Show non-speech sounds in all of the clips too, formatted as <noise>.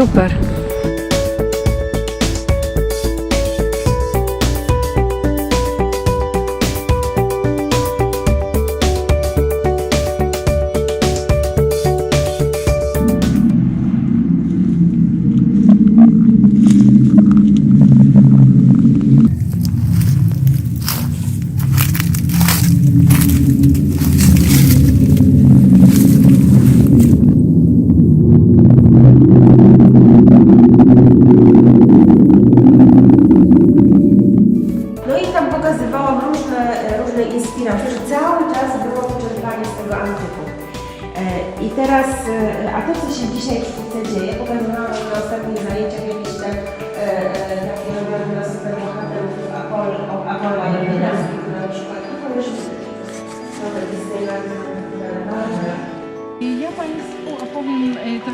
Super.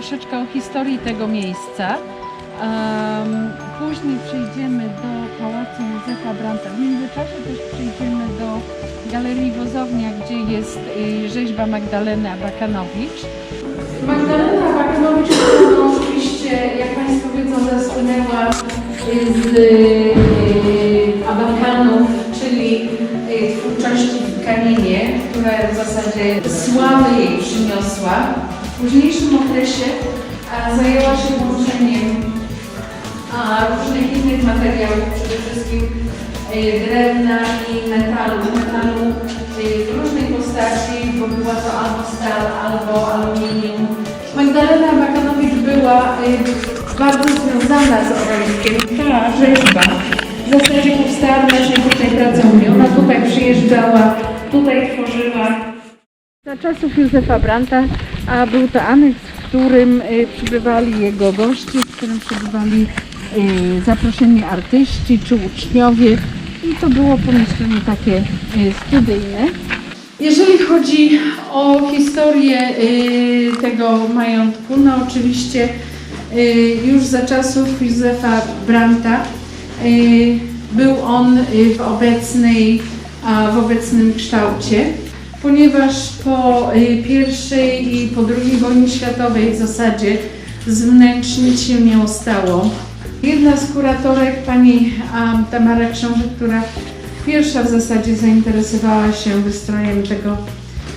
Troszeczkę o historii tego miejsca. Em, Później przejdziemy do Pałacu Józefa Branta. W międzyczasie też przejdziemy do Galerii Wozownia, gdzie jest e, rzeźba Magdaleny Abakanowicz. Magdalena Abakanowicz, która oczywiście, jak Państwo wiedzą, zasłynęła z e, Abakanów, czyli e, twórczości w Kaninie, która w zasadzie sławę jej przyniosła. W późniejszym okresie a, zajęła się łączeniem a, różnych innych materiałów, przede wszystkim e, drewna i metalu. Metalu e, w różnej postaci, bo była to albo stal, albo aluminium. Magdalena Bakanowicz była e, bardzo związana z Orolikiem. Ta rzeźba w zasadzie powstała w naszej tutaj pracowni. Ona tutaj przyjeżdżała, tutaj tworzyła. Za czasów Józefa Branta, a był to aneks, w którym y, przybywali jego goście, w którym przybywali y, zaproszeni artyści czy uczniowie i to było pomieszczenie takie y, studyjne. Jeżeli chodzi o historię tego majątku, no oczywiście już za czasów Józefa Branta był on w obecnej, w obecnym kształcie ponieważ po y, pierwszej i po II wojnie światowej w zasadzie z się nie ostało. Jedna z kuratorek, pani Tamara Książek, która pierwsza w zasadzie zainteresowała się wystrojem tego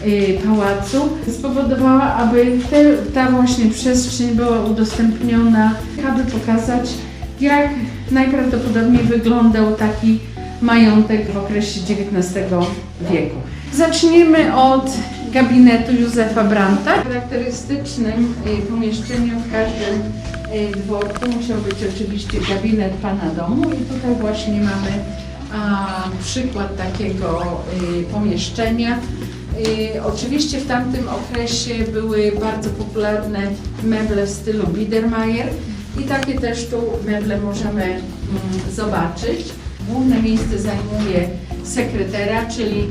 y, pałacu, spowodowała, aby te, ta właśnie przestrzeń była udostępniona, aby pokazać, jak najprawdopodobniej wyglądał taki majątek w okresie XIX wieku. Zaczniemy od gabinetu Józefa Branta. Charakterystycznym y, pomieszczeniem w każdym y, dworku musiał być oczywiście gabinet pana domu i tutaj właśnie mamy a, przykład takiego y, pomieszczenia. Oczywiście w tamtym okresie były bardzo popularne meble w stylu Biedermeier i takie też tu meble możemy mm, zobaczyć. Główne miejsce zajmuje sekretera, czyli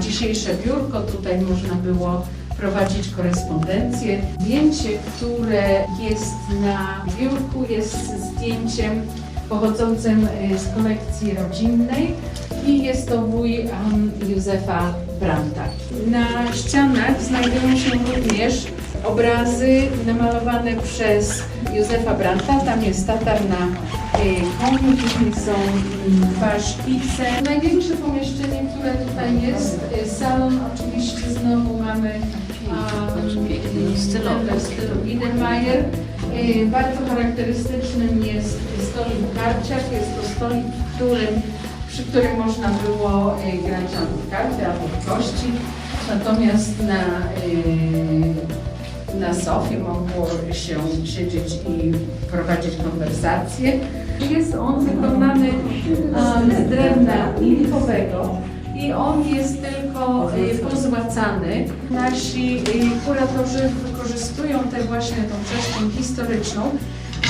dzisiejsze biurko. Tutaj można było prowadzić korespondencję. Zdjęcie, które jest na biurku jest zdjęciem pochodzącym y, z kolekcji rodzinnej i jest to wuj um, Józefa Branta. Na ścianach znajdują się również obrazy namalowane przez Józefa Branta. Tam jest tatar na y, koniu, później są mm, dwa szkice. Największe pomieszczenie, które tutaj jest, y, salon oczywiście znowu mamy um, stylowy, w stylu Biedermeier. Y, Bardzo charakterystycznym jest stolik karciarz. Jest to stolik, w którym, przy którym można było grać w karty, albo w kości. Natomiast na, y, na sofie mogło się siedzieć i prowadzić konwersacje. Jest on wykonany um, z drewna lipowego i on jest tylko y, pozłacany. Nasi y, kuratorzy wykorzystują tę właśnie tą przestrzeń historyczną,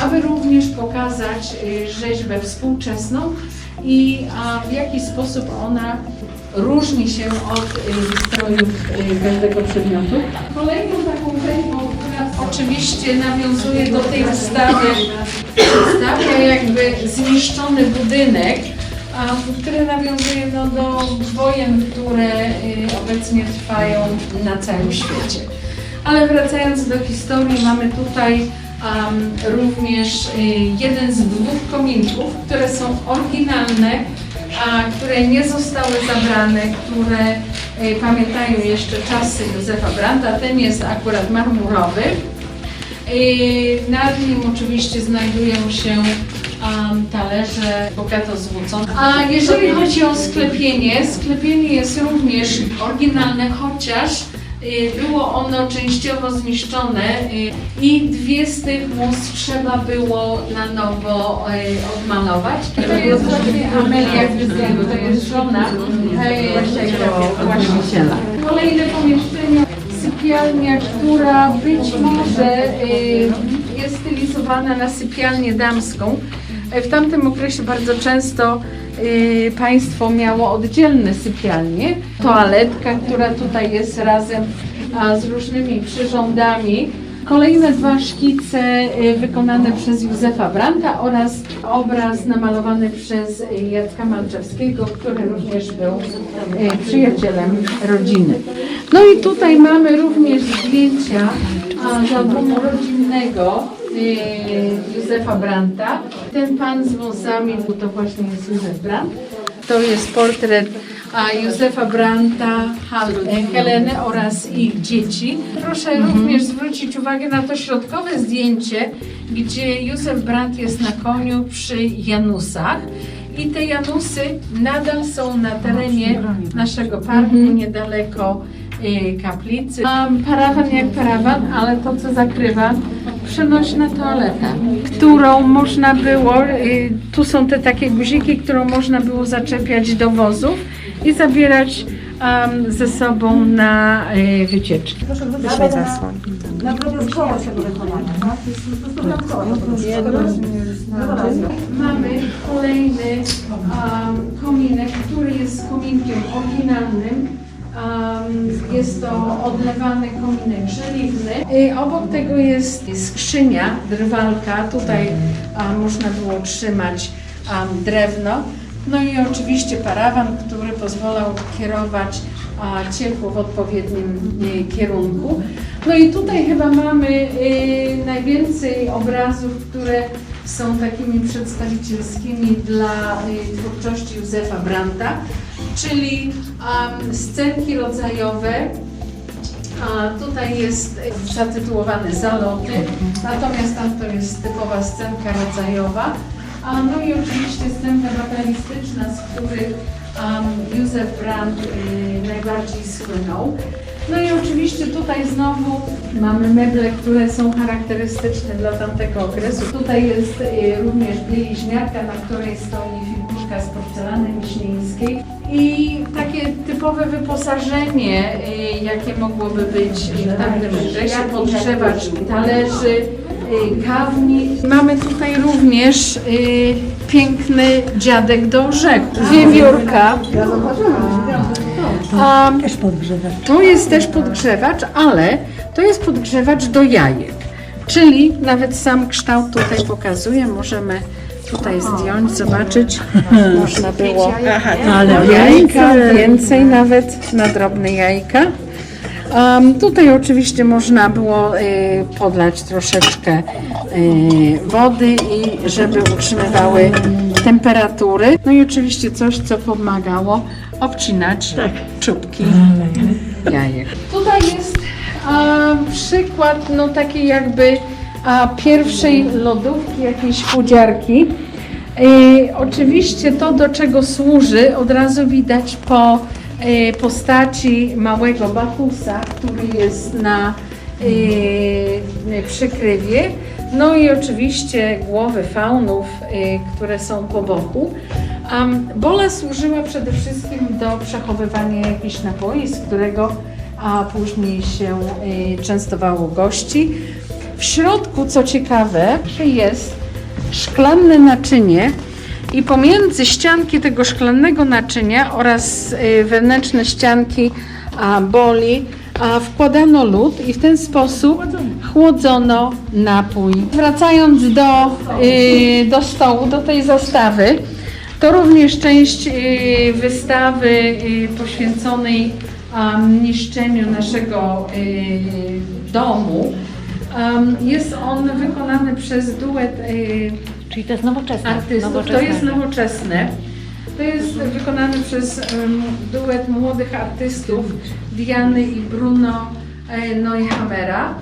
aby również pokazać rzeźbę współczesną i w jaki sposób ona różni się od y, strojów y, każdego przedmiotu. Kolejną taką rzeźbą, która oczywiście nawiązuje do tej wystawy, przedstawia jakby zniszczony budynek, które nawiązuje no, do wojen, które y, obecnie trwają na całym świecie. Ale wracając do historii, mamy tutaj am, również jeden z dwóch kominków, które są oryginalne, a które nie zostały zabrane, które y, pamiętają jeszcze czasy Józefa Branda. Ten jest akurat marmurowy. Y, Nad nim oczywiście znajdują się um, talerze bogato złocone. A jeżeli chodzi o sklepienie, sklepienie jest również oryginalne, chociaż było ono częściowo zniszczone y, i dwie z tych mus trzeba było na nowo y, odmalować. To jest właśnie Amelia Gryzego, to jest żona y, tego właściciela. Kolejne pomieszczenie sypialnia, która być może y, jest stylizowana na sypialnię damską. W tamtym okresie bardzo często y, państwo miało oddzielne sypialnie. Toaletka, która tutaj jest razem z różnymi przyrządami. Kolejne dwa szkice y, wykonane przez Józefa Branta oraz obraz namalowany przez Jacka Malczewskiego, który również był y, przyjacielem rodziny. No i tutaj mamy również zdjęcia z albumu rodzinnego Józefa Branta. Ten pan z wąsami to właśnie jest Józef Brandt. To jest portret a, Józefa Branta, e, Heleny oraz ich dzieci. Proszę również zwrócić uwagę na to środkowe zdjęcie, gdzie Józef Brandt jest na koniu przy Janusach. I te Janusy nadal są na terenie naszego parku, niedaleko y, kaplicy. Mam parawan jak parawan, ale to co zakrywa przenośna toaleta, którą można było, y, tu są te takie guziki, którą można było zaczepiać do wozów i zabierać em, ze sobą na y, wycieczki. Mamy kolejny um, kominek, który jest kominkiem oryginalnym. Jest to odlewany kominek żeliwny. Obok tego jest skrzynia, drwalka. Tutaj można było trzymać drewno. No i oczywiście parawan, który pozwalał kierować ciepło w odpowiednim y, kierunku. No i tutaj chyba mamy y, najwięcej obrazów, które są takimi przedstawicielskimi dla y, twórczości Józefa Branta, czyli um, scenki rodzajowe, a tutaj jest zatytułowany Zaloty, natomiast tam to jest typowa scenka rodzajowa. A no i oczywiście scenka batalistyczna, z których um, Józef Brandt y, najbardziej słynął. No i oczywiście tutaj znowu mamy meble, które są charakterystyczne dla tamtego okresu. Tutaj jest y, również bieliźniarka, na której stoi figurka z porcelany wiśnieńskiej. I takie typowe wyposażenie, y, jakie mogłoby być w tamtym okresie, podgrzewacz talerzy, y, kawnik. Mamy tutaj również y, piękny dziadek do orzechów, wiewiórka. Też podgrzewacz. to jest też podgrzewacz, ale to jest podgrzewacz do jajek. Czyli nawet sam kształt tutaj pokazuje. Możemy tutaj zdjąć, zobaczyć. <laughs> Można było Ale jajka, więcej nawet na drobne jajka. Um, tutaj oczywiście można było y, podlać troszeczkę y, wody i żeby utrzymywały temperatury. No i oczywiście coś, co pomagało obcinać czubki jajek. Tutaj jest a, przykład no, takiej jakby a, pierwszej lodówki, jakiejś chłodziarki. E, oczywiście to, do czego służy, od razu widać po e, postaci małego Bakusa, który jest na e, przykrywie. No i oczywiście głowy faunów, e, które są po boku. Um, bola służyła przede wszystkim do przechowywania jakichś napoi, z którego a później się częstowało gości. W środku, co ciekawe, jest szklanne naczynie i pomiędzy ścianki tego szklanego naczynia oraz y, wewnętrzne ścianki boli wkładano lód i w ten sposób chłodzono napój. Wracając do, y, do stołu, do tej zastawy, to również część y, wystawy poświęconej niszczeniu naszego domu. Um, jest on wykonany przez duet y, Czyli to jest nowoczesne. artystów. nowoczesne. To jest nowoczesne. To jest wykonane przez um, duet młodych artystów Diany i Bruno e, Neuhammera.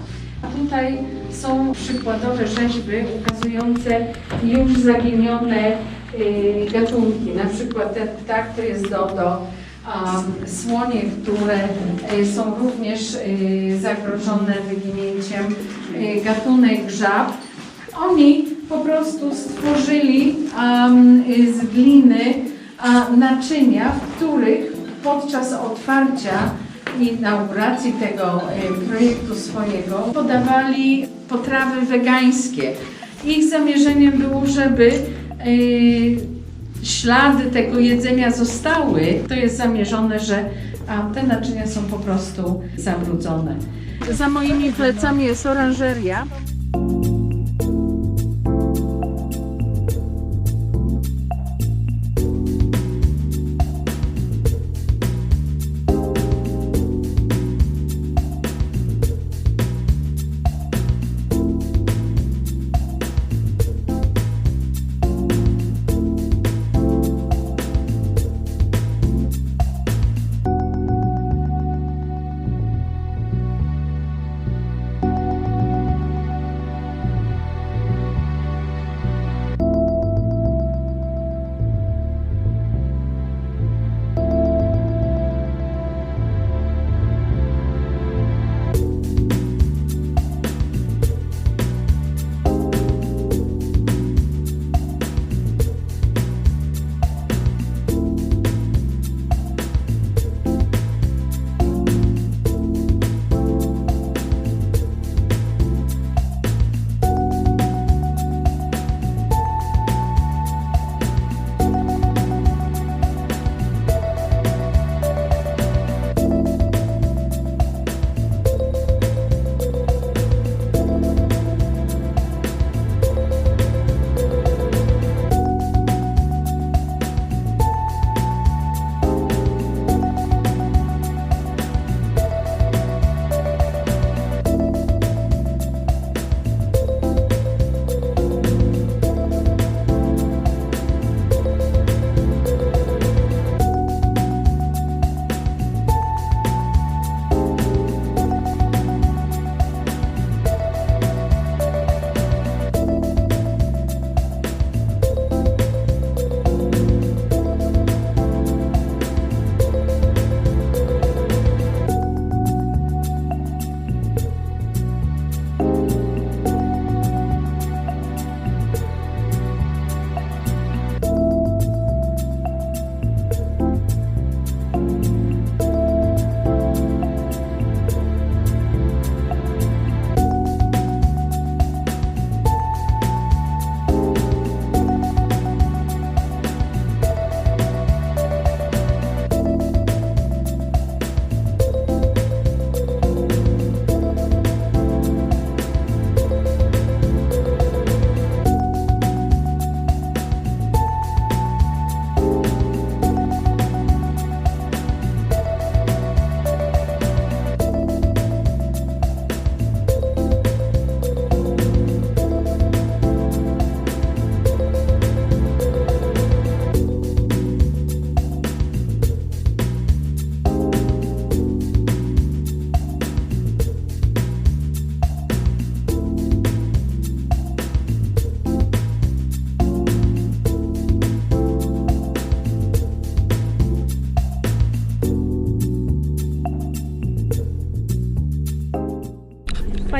A tutaj są przykładowe rzeźby ukazujące już zaginione y, gatunki. Na przykład ten ptak to jest dodo, a słonie, które y, są również y, zagrożone wyginięciem, y, gatunek żab. Oni po prostu stworzyli z gliny naczynia, w których podczas otwarcia i inauguracji tego projektu swojego podawali potrawy wegańskie. Ich zamierzeniem było, żeby ślady tego jedzenia zostały. To jest zamierzone, że a, te naczynia są po prostu zabrudzone. Za moimi plecami jest oranżeria.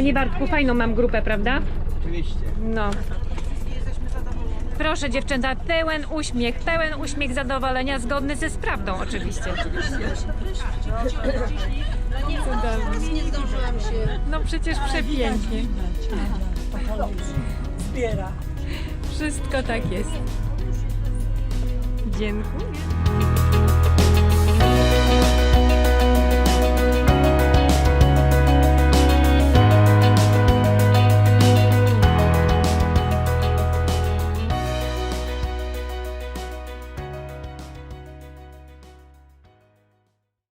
Panie Bartku, fajną mam grupę, prawda? Oczywiście. No. Proszę dziewczęta, pełen uśmiech, pełen uśmiech zadowolenia, zgodny ze sprawdą oczywiście. Nie zdążyłam się. No przecież przepięknie. Zbiera. Wszystko tak jest. Dziękuję.